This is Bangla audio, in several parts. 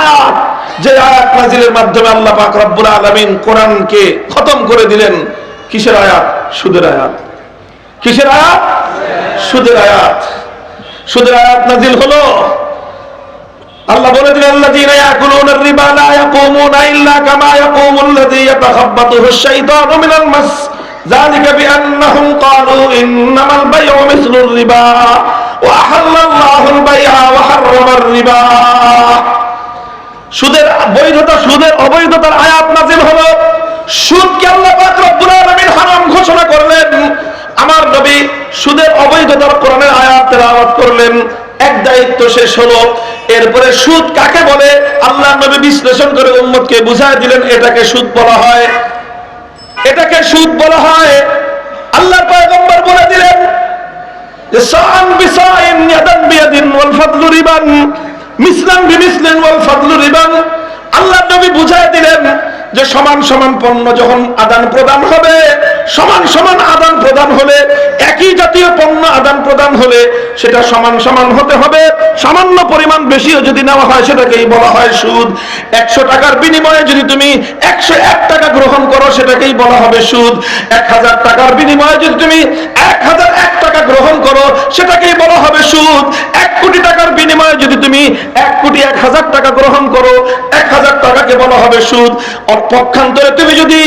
আয়াত যে আয়াত নাজিলের মাধ্যমে আল্লাহ পাক রব্বুল আলামিন কোরআনকে খতম করে দিলেন কিসের আয়াত সুদের আয়াত কিসের আয়াত সুদের আয়াত সুদের আয়াত নাজিল হলো আল্লাহ বলে দিলেন আল্লাযীনা ইয়াকুলুনা আর-রিবা লা ইয়াকুমুনা ইল্লা কামা ইয়াকুমুল্লাযী ইয়াতাখাব্বাতুহু আশ-শাইতানু মিনাল মাস ذلك بأنهم قالوا إنما البيع مثل الربا وأحل الله البيع وحرم الربا সুদের বৈধতা, সুদের অবৈধতার আয়াত নাজিল হলো। সুদকে আল্লাহ পাক রব্বুল আলামিন হারাম ঘোষণা করলেন। আমার নবী সুদের অবৈধতার কোরআনের আয়াত তেলাওয়াত করলেন। এক দায়িত্ব শেষ হলো। এরপরে সুদ কাকে বলে? আল্লাহ নবী বিশ্লেষণ করে উম্মতকে বুঝায় দিলেন, এটাকে সুদ বলা হয়। এটাকে সুদ বলা হয়। আল্লাহ পয়গম্বর বলে দিলেন যে সান বিসাইন ইয়াদান বিয়াদিন ওয়াল ফাদলু রিবান। মিসলান বিমিসলিন ওয়াল ফাদলু রিবান। আল্লাহ নবী বুঝায় দিলেন যে সমান সমান পণ্য যখন আদান প্রদান হবে, সমান সমান আদান প্রদান হলে, একই জাতীয় পণ্য আদান প্রদান হলে সেটা সমান সমান হতে হবে। সামান্য পরিমাণ বেশিও যদি নেওয়া হয়, সেটাকেই বলা হয় সুদ। একশো টাকার বিনিময়ে যদি তুমি একশো এক টাকা গ্রহণ করো, সেটাকেই বলা হবে সুদ। এক হাজার টাকার বিনিময়ে যদি তুমি এক হাজার এক টাকা গ্রহণ করো, সেটাকেই বলা হবে সুদ। তুমি এক কোটি এক হাজার টাকা গ্রহণ করো, এক হাজার টাকাকে বলা হবে সুদ। পক্ষান্তরে তুমি যদি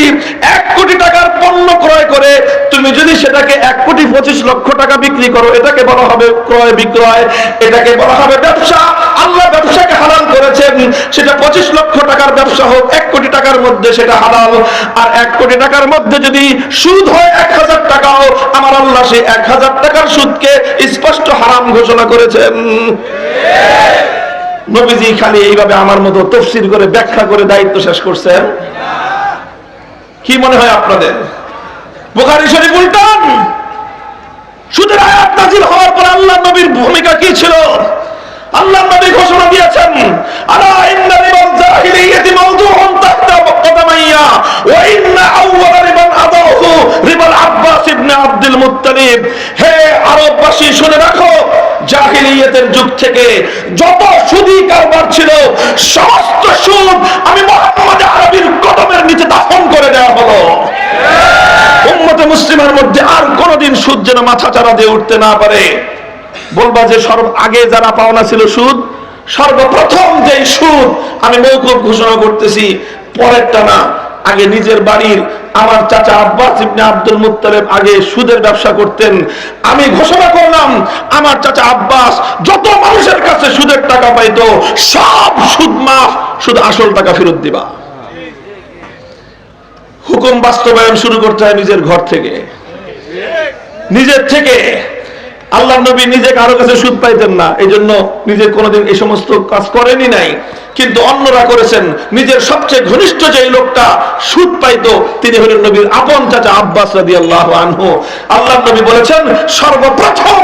এক কোটি টাকার পণ্য ক্রয় করে, তুমি যদি সেটাকে এক কোটি পঁচিশ লক্ষ টাকা বিক্রি করো, এটাকে বলা হবে ক্রয় বিক্রয়, এটাকে বলা হবে ব্যবসা। আল্লাহ ব্যবসাকে হালাল করেছেন, সেটা পঁচিশ লক্ষ টাকার ব্যবসা হোক, এক কোটি টাকার মধ্যে সেটা হালাল। আর এক কোটি টাকার মধ্যে যদি সুদ হয় এক হাজার টাকাও, আমার আল্লাহ সেই এক হাজার টাকার সুদকে স্পষ্ট হারাম ঘোষণা করেছেন। নবীজি খালি এইভাবে আমার মতো তফসির করে ব্যাখ্যা করে দায়িত্ব শেষ করছেন? কি মনে হয় আপনাদের? বোখারি শরীফ উল্টান। সুদের আয়াত নাজিল হওয়ার পর আল্লাহ নবীর ভূমিকা কি ছিল? আল্লাহ নবী ঘোষণা দিয়েছেন, আলা ইন্না জাহিলিয়াতের যুগ থেকে যত সুদী কারবার ছিল, সমস্ত সুদ আমি মুহাম্মদ আরবির কদমের নিচে দাফন করে দেওয়া হলো। উম্মতে মুসলিমের মধ্যে আর কোনোদিন সুদ যেন মাথা চারা দিয়ে উঠতে না পারে। বলবা যে সর্ব আগে যারা পাওনা ছিল সুদ, সর্বপ্রথম যে সুদ আমি মৌকুব ঘোষণা করতেছি, পরেরটা না। আগে নিজের বাড়ির আমার চাচা আব্বাস ইবনে আব্দুল মুত্তালিব আগে সুদের ব্যবসা করতেন। আমি ঘোষণা করলাম, আমার চাচা আব্বাস যত মানুষের কাছে সুদের টাকা পাইতো, সব সুদ মাফ শুধু আসল টাকা ফেরত দিবা। হুকুম বাস্তবায়ন শুরু করতে হয় নিজের ঘর থেকে। নিজের থেকে। আল্লাহ নবী নিজে কারও কাছে সুদ পাইতেন না। এই জন্য নিজে কোনোদিন এই সমস্ত কাজ করেনি নাই। কিন্তু অন্যরা করেছেন, নিজের সবচেয়ে ঘনিষ্ঠ যে লোকটা, সুদ পাইতো, তিনি হলেন নবীর আপন চাচা আব্বাস রাদি আল্লাহ আনহু। আল্লাহ নবী বলেছেন, সর্বপ্রথম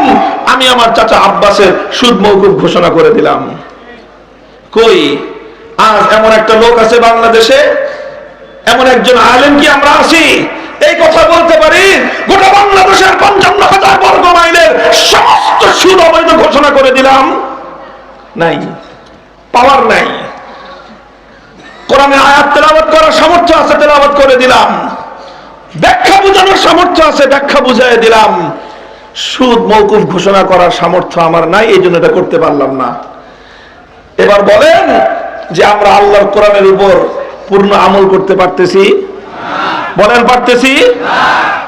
আমি আমার চাচা আব্বাসের সুদ মৌকুব ঘোষণা করে দিলাম। কই? আজ এমন একটা লোক আছে বাংলাদেশে, এমন একজন আলেম কি আমরা আছি? এই কথা বলতে পারি, গোটা বাংলাদেশের পঞ্চান্ন হাজার বর্গ মাইলের সমস্ত সুদ অবৈধ ঘোষণা করে দিলাম। নাই। পাওয়ার নাই। কোরআনে আয়াত তেলাওয়াত করার সামর্থ্য আছে, তেলাওয়াত করে দিলাম। ব্যাখ্যা বোঝানোর সামর্থ্য আছে, ব্যাখ্যা বুঝাই দিলাম। সুদ, মৌকুফ ঘোষণা করার সামর্থ্য আমার নাই, এই জন্য এটা করতে পারলাম না। এবার বলেন যে আমরা আল্লাহর কোরআনের উপর পূর্ণ আমল করতে পারতেছি? বলেন পারতেছি?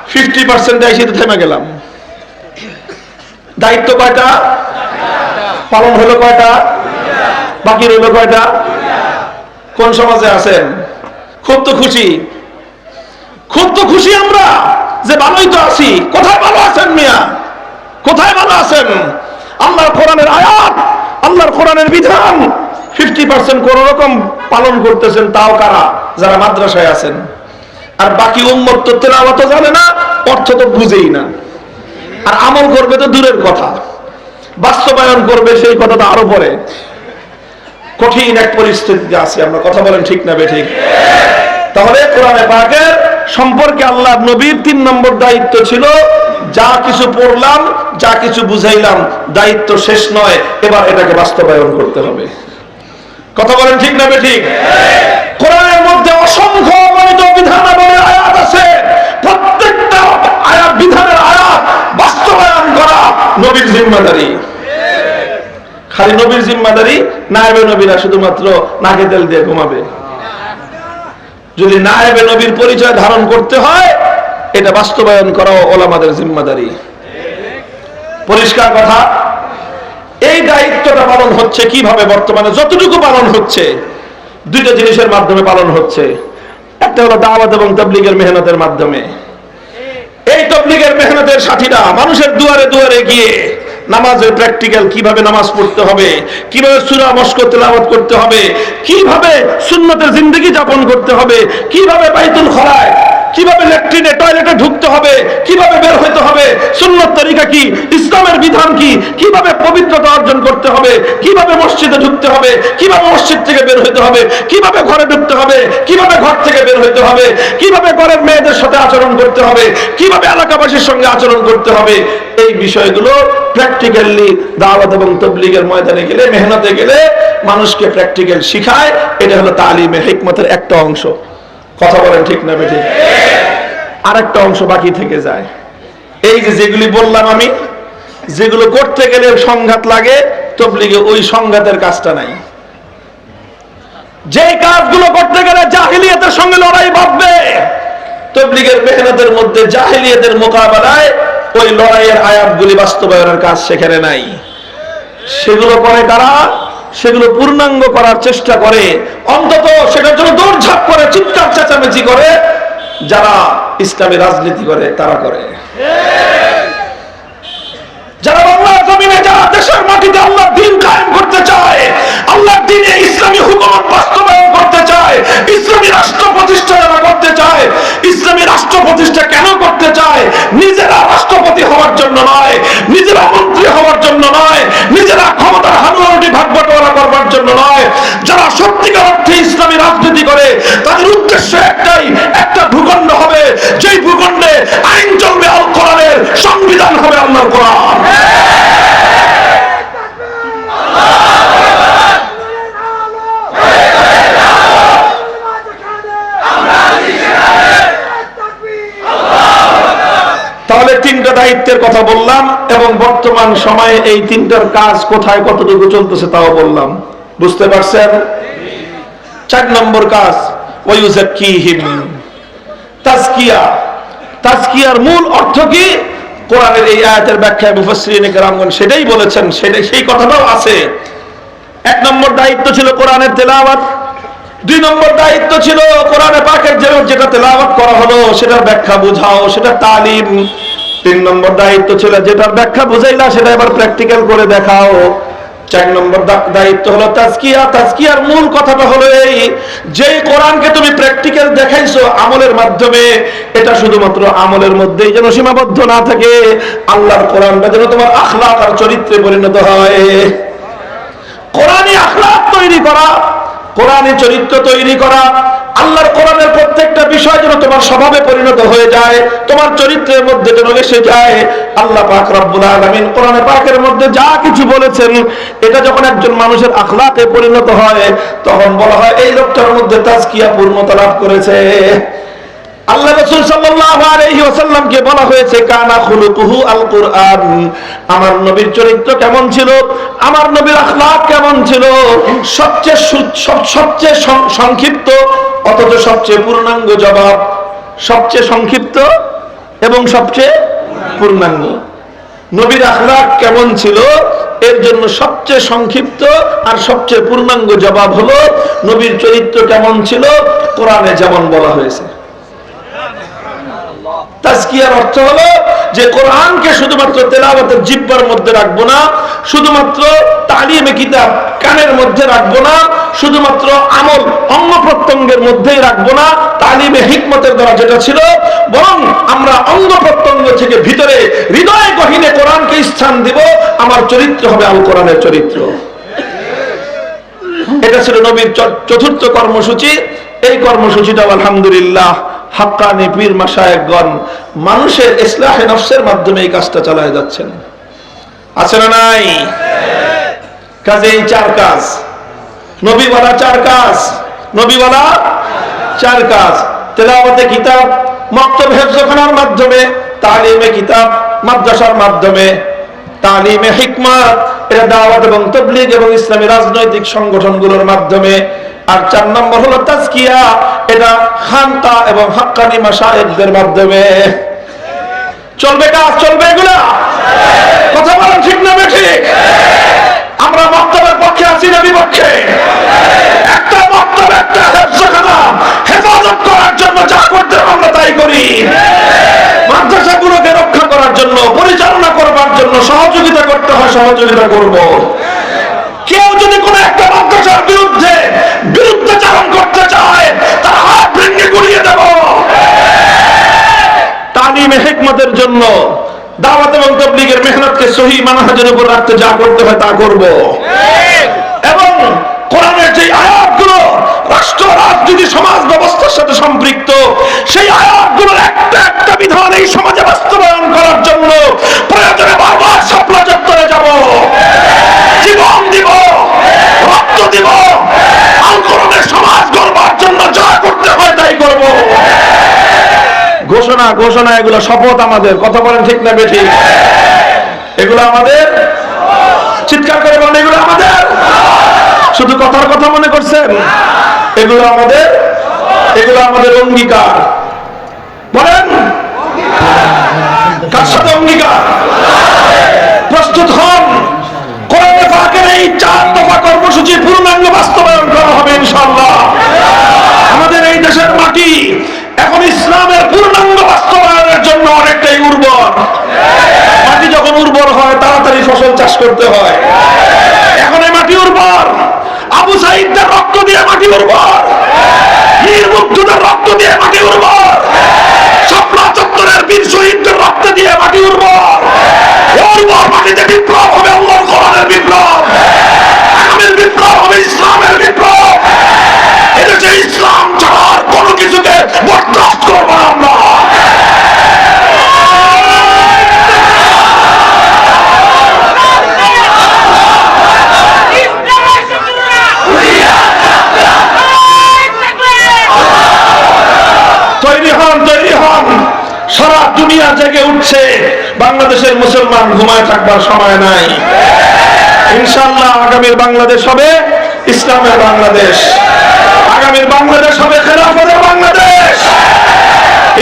ফিফটি পার্সেন্ট এসে থেমে গেলাম। দায়িত্ব কয়টা? পালন হলো কয়টা? বাকি রইল কয়টা? কোন সমাজে আছেন? খুব তো খুশি। খুব তো খুশি আমরা যে ভালোই তো আছি। কোথায় ভালো আছেন মিয়া? কোথায় ভালো আছেন? আল্লাহর কোরআনের আয়াত, আল্লাহর কোরআনের বিধান। ফিফটি পার্সেন্ট কোন রকম পালন করতেছেন তাও কারা? যারা মাদ্রাসায় আছেন। আর বাকি উম্মত তো তেলাওয়াত জানে না, অর্থ তো বুঝেই না। আর আমল করবে তো দূরের কথা। বাস্তবায়ন করবে সেই কথাটা আরও পরে। কঠিন এক পরিস্থিতিতে আছি। আমরা কথা বলেন ঠিক না বে ঠিক? তাহলে কোরআনে পাকের সম্পর্কে আল্লাহ নবীর তিন নম্বর দায়িত্ব ছিল, যা কিছু পড়লাম, যা কিছু বুঝাইলাম, দায়িত্ব শেষ নয়, এবার এটাকে বাস্তবায়ন করতে হবে। কথা বলেন ঠিক না ঠিক? কোরআনের মধ্যে অসংখ্য অগণিত বিধানাবলীর আয়াত আছে। প্রত্যেকটা আয়াত বিধানের আয়াত বাস্তবায়ন করা নবীর জিম্মাদারি। খালি নবীর জিম্মাদারি নায়েবে নবীরা শুধুমাত্র নাকে তেল দিয়ে ঘুমাবে। যদি নায়েবে নবীর পরিচয় ধারণ করতে হয়, এটা বাস্তবায়ন করাও ওলামাদের জিম্মাদারি। পরিষ্কার কথা, এই দায়িত্বটা পালন হচ্ছে কীভাবে বর্তমানে? যতটুকু পালন হচ্ছে, দুইটা জিনিসের মাধ্যমে পালন হচ্ছে। একটা হলো দাওয়াত এবং তবলিগের মেহনতের মাধ্যমে। এই তবলিগের মেহনতের সাথীরা মানুষের দুয়ারে দুয়ারে গিয়ে নামাজের প্র্যাকটিক্যাল কীভাবে নামাজ পড়তে হবে, কীভাবে সুরা মস্ক তেলাওয়াত করতে হবে, কীভাবে সুন্নতের জিন্দগি যাপন করতে হবে, কীভাবে বাইতুল খলায় কীভাবে ল্যাট্রিনে টয়লেটে ঢুকতে হবে? কীভাবে বের হইতে হবে? সুন্নত তরিকা কি? ইসলামের বিধান কি? কীভাবে পবিত্রতা অর্জন করতে হবে? কীভাবে মসজিদে ঢুকতে হবে? কীভাবে মসজিদ থেকে বের হইতে হবে? কীভাবে ঘরে ঢুকতে হবে? কীভাবে ঘর থেকে বের হইতে হবে? কীভাবে ঘরের মেয়েদের সাথে আচরণ করতে হবে? কীভাবে এলাকাবাসীর সঙ্গে আচরণ করতে হবে? এই বিষয়গুলো প্র্যাকটিক্যালি দাওয়াত এবং তবলিগের ময়দানে গেলে, মেহনতে গেলে মানুষকে প্র্যাকটিক্যাল শিখায়। এটা হলো তালিমে হিকমতের একটা অংশ। কথা বলেন ঠিক না বেঠিক? আরেকটা অংশ বাকি থেকে যায়। এই যে যেগুলি বললাম আমি, যেগুলো করতে গেলে সংঘাত লাগে, তবলিগে ওই সংঘাতের কাজটা নাই। যে কাজগুলো করতে গেলে জাহিলিয়াতের সঙ্গে লড়াই বাঁধবে তবলিগের মেহনতের মধ্যে জাহিলিয়াতের মোকাবেলায় ওই লড়াইয়ের আয়াতগুলি বাস্তবায়নের কাজ সেখানে নাই। সেগুলো করে তারা সেগুলো পূর্ণাঙ্গ করার চেষ্টা করে, অন্তত সেটার জন্য দৌড়ঝাঁপ করে, চিৎকার চেঁচামেচি করে, যারা ইসলামী রাজনীতি করে, তারা করে। যারা বাংলা জমিনে, যারা দেশের মাটিতে আল্লাহ দিন কায়েম করতে চায় আল্লাহ দিনে ইসলামী হুকুমত বাস্তবায়ন করতে চায়, ইসলামী রাষ্ট্র প্রতিষ্ঠা করতে চায়, ইসলামী রাষ্ট্র প্রতিষ্ঠা কেন করতে চায়? নিজেরা রাষ্ট্রপতি হওয়ার জন্য নয়, নিজেরা মন্ত্রী হওয়ার জন্য নয়, নিজেরা ক্ষমতার হানুয়ানুটি ভাগ বাটোয়ারা জন্য নয় যারা সত্যিকার অর্থে ইসলামী রাজনীতি করে তাদের উদ্দেশ্য একটাই একটা ভূখণ্ড হবে যেই ভূখণ্ডে আইন চলবে আল কোরআনের সংবিধান হবে আল্লাহর কোরআন তাহলে তিনটা দায়িত্বের কথা বললাম এবং বর্তমান সময়ে এই তিনটার কাজ কোথায় কতটুকু চলতেছে তাও বললাম। বুঝতে পারছেন? চার নম্বর কাজ তাজকিয়া। তাজকিয়ার মূল অর্থ কি? কোরআনের এই আয়াতের ব্যাখ্যায় সেটাই বলেছেন সেটাই সেই কথাটাও আছে। এক নম্বর দায়িত্ব ছিল কোরআনের তেলাওয়াত। দুই নম্বর দায়িত্ব ছিল কোরআনে পাকের যেটা তেলাওয়াত করা হলো, সেটার ব্যাখ্যা বোঝাও, সেটা তালিম। তিন নম্বর দায়িত্ব ছিল যেটার ব্যাখ্যা বুঝাইলা, সেটা এবার প্র্যাকটিক্যাল করে দেখাও। চার নম্বর দায়িত্ব হলো তাজকিয়া। তাজকিয়ার মূল কথাটা হলো এই যে কোরআনকে তুমি প্র্যাকটিক্যাল দেখাইছো আমলের মাধ্যমে, এটা শুধুমাত্র আমলের মধ্যেই যেন সীমাবদ্ধ না থাকে, আল্লাহর কোরআনটা যেন তোমার আখলাক আর চরিত্রে পরিণত হয়। কোরআনী আখলাক তৈরি করা, কোরআনী চরিত্র তৈরি করা আল্লাহর কোরআনের প্রত্যেকটা বিষয় যেন তোমার স্বভাবে পরিণত হয়ে যায়, তোমার চরিত্রের মধ্যে যেন এসে যায়। আল্লাহ পাক রব্বুল আলামিন কোরআনে পাকের মধ্যে যা কিছু বলেছেন, এটা যখন একজন মানুষের আখলাকে পরিণত হয়, তখন বলা হয়, এই লোকটার মধ্যে তাজকিয়া পূর্ণতা লাভ করেছে। আল্লাহ রাসূল ওয়াসাল্লামকে বলা হয়েছে, কানা খুলুকুহু আল কুরআন। আমার নবীর চরিত্র কেমন ছিল? আমার নবীর আখলাক কেমন ছিল? সবচেয়ে সবচেয়ে সংক্ষিপ্ত অথচ সবচেয়ে পূর্ণাঙ্গ জবাব, সবচেয়ে সংক্ষিপ্ত এবং সবচেয়ে পূর্ণাঙ্গ। নবীর আখলাক কেমন ছিল? এর জন্য সবচেয়ে সংক্ষিপ্ত আর সবচেয়ে পূর্ণাঙ্গ জবাব হলো, নবীর চরিত্র কেমন ছিল? কোরআনে যেমন বলা হয়েছে। তাজকিয়ার অর্থ হলো যে কোরআনকে শুধুমাত্র তেলাওয়াতের জিব্বার মধ্যে রাখব না, শুধুমাত্র তালিমে কিতাব কানের মধ্যে রাখব না শুধুমাত্র আমল অঙ্গ প্রত্যঙ্গের মধ্যেই রাখব না, তালিমে হিকমতের দ্বারা যেটা ছিল, বরং আমরা অঙ্গ প্রত্যঙ্গ থেকে ভিতরে হৃদয় গহীনে কোরআনকে স্থান দিব, আমার চরিত্র হবে আল কোরআনের চরিত্র। এটা ছিল নবীর চতুর্থ কর্মসূচি। এই কর্মসূচিটা আলহামদুলিল্লাহ হাক্কানি পীর মাসায়েকগণ মানুষের ইসলাহে নফসের মাধ্যমে এই কাজটা চালায় যাচ্ছেন। আছে না নাই? কাজে এই চার কাজ। নবীওয়ালা চার কাজ। নবীওয়ালা চার কাজ। তেলাওয়াতে কিতাব, মক্তব হেফজখানার মাধ্যমে, তালিমে কিতাব, মাদ্রাসার মাধ্যমে, তালিমে হিকমাত, এটা দাওয়াত এবং তবলিগ এবং ইসলামী রাজনৈতিক সংগঠনগুলোর মাধ্যমে। আর চার নম্বর হলো তাজকিয়া, এটা খানকা এবং হাক্কানি মাসায়েকদের মাধ্যমে। চলবে কাজ, চলবে এগুলা? কথা বলেন ঠিক না ঠিক আমরা বক্তব্যের পক্ষে আছি না বিপক্ষে। একটা বক্তব্য একটা হেফজখানা। হেফাজত করার জন্য যা করতে আমরা তাই করি। মাদ্রাসাগুলোকে রক্ষা করার জন্য, পরিচালনা করবার জন্য সহযোগিতা করতে হয়, সহযোগিতা করব। কেউ যদি কোনো একটা মাদ্রাসার বিরুদ্ধে বিরুদ্ধাচারণ করতে চায়, তার হাত ভেঙে গুড়িয়ে দেব। তালিমে হেকমতের জন্য দাওয়াত এবং তবলিগের মেহনতকে সহি মানহাজের উপর রাখতে যা করতে হয় তা করব। এবং কোরআনের যে আয়াতগুলো রাষ্ট্র, রাজনীতি, সমাজ ব্যবস্থার সাথে সম্পৃক্ত, সেই আয়াতগুলোর একটা একটা বিধান এই সমাজে বাস্তবায়ন করার জন্য প্রয়োজনে বারবার সাপলা চত্বরে যাব। জীবন দিব, রক্ত দিব কোরআনের সমাজ গড়বার জন্য যা করতে হয় তাই করব। ঘোষণা ঘোষণা, এগুলো শপথ আমাদের। কথা বলেন ঠিক না বেঠি? এগুলো আমাদের? চিৎকার করে বলেন, এগুলো আমাদের? শুধু কথার কথা মনে করছেন? এগুলো আমাদের? এগুলো আমাদের অঙ্গীকার। বলেন? কার সাথে অঙ্গীকার? প্রস্তুত হন। কোরআনে পাকের এই চার দফা কর্মসূচি পূর্ণাঙ্গ বাস্তবায়ন করা হবে ইনশাআল্লাহ আমাদের এই দেশের মাটি এখন ইসলামের পূর্ণাঙ্গ বাস্তবায়নের জন্য অনেকটাই উর্বর মাটি যখন উর্বর হয় তাড়াতাড়ি ফসল চাষ করতে হয় এখন এই মাটি উর্বর আবু সাইদদের রক্ত দিয়ে মাটি উর্বর বীর মুগ্ধদের রক্ত দিয়ে মাটি উর্বর শাপলা চত্বরের বীর শহীদদের রক্ত দিয়ে মাটি উর্বর এই উর্বর মাটিতে বিপ্লব হবে আল্লাহর কোরআনের বিপ্লব আগামীর বিপ্লব হবে ইসলামের বিপ্লব এদেশে ইসলাম ছাড়ার কোনো কিছুকে বরদাস্ত করব না আমরা তৈরি হন তৈরি হন সারা দুনিয়া জেগে উঠছে, বাংলাদেশের মুসলমান ঘুমায় থাকবার সময় নাই। ইনশাল্লাহ আগামীর বাংলাদেশ হবে ইসলামের বাংলাদেশ। আগামীর বাংলাদেশ হবে খেলাফতের বাংলাদেশ।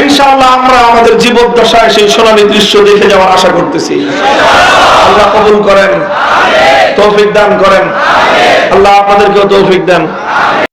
ইনশাআল্লাহ আমরা আমাদের জীবদ্দশায় সেই সোনালী দৃশ্য দেখে যাওয়ার আশা করতেছি। আল্লাহ কবুল করেন, তৌফিক দান করেন। আল্লাহ আপনাদেরকেও তৌফিক দেন।